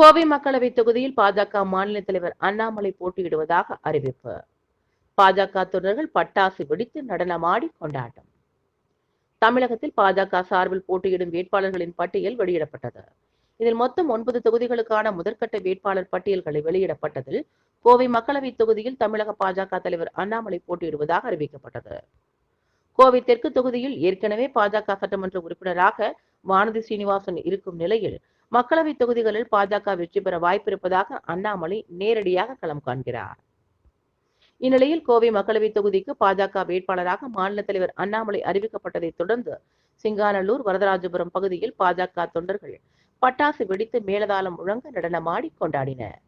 கோவை மக்களவை தொகுதியில் பாஜக மாநில தலைவர் அண்ணாமலை போட்டியிடுவதாக அறிவிப்பு. பாஜக தொண்டர்கள் பட்டாசு வெடித்து நடனமாடி கொண்டாட்டம். தமிழகத்தில் பாஜக சார்பில் போட்டியிடும் வேட்பாளர்களின் பட்டியல் வெளியிடப்பட்டது. இதில் மொத்தம் ஒன்பது தொகுதிகளுக்கான முதற்கட்ட வேட்பாளர் பட்டியல்களை வெளியிடப்பட்டதில் கோவை மக்களவை தொகுதியில் தமிழக பாஜக தலைவர் அண்ணாமலை போட்டியிடுவதாக அறிவிக்கப்பட்டது. கோவை தெற்கு தொகுதியில் ஏற்கனவே பாஜக சட்டமன்ற உறுப்பினராக வானதி சீனிவாசன் இருக்கும் நிலையில் மக்களவை தொகுதிகளில் பாஜக வெற்றி பெற வாய்ப்பிருப்பதாக அண்ணாமலை நேரடியாக களம் காண்கிறார். இந்நிலையில் கோவை மக்களவை தொகுதிக்கு பாஜக வேட்பாளராக மாநில தலைவர் அண்ணாமலை அறிவிக்கப்பட்டதைத் தொடர்ந்து சிங்காநல்லூர் வரதராஜபுரம் பகுதியில் பாஜக தொண்டர்கள் பட்டாசு வெடித்து மேலதாளம் முழங்க நடனமாடி கொண்டாடினர்.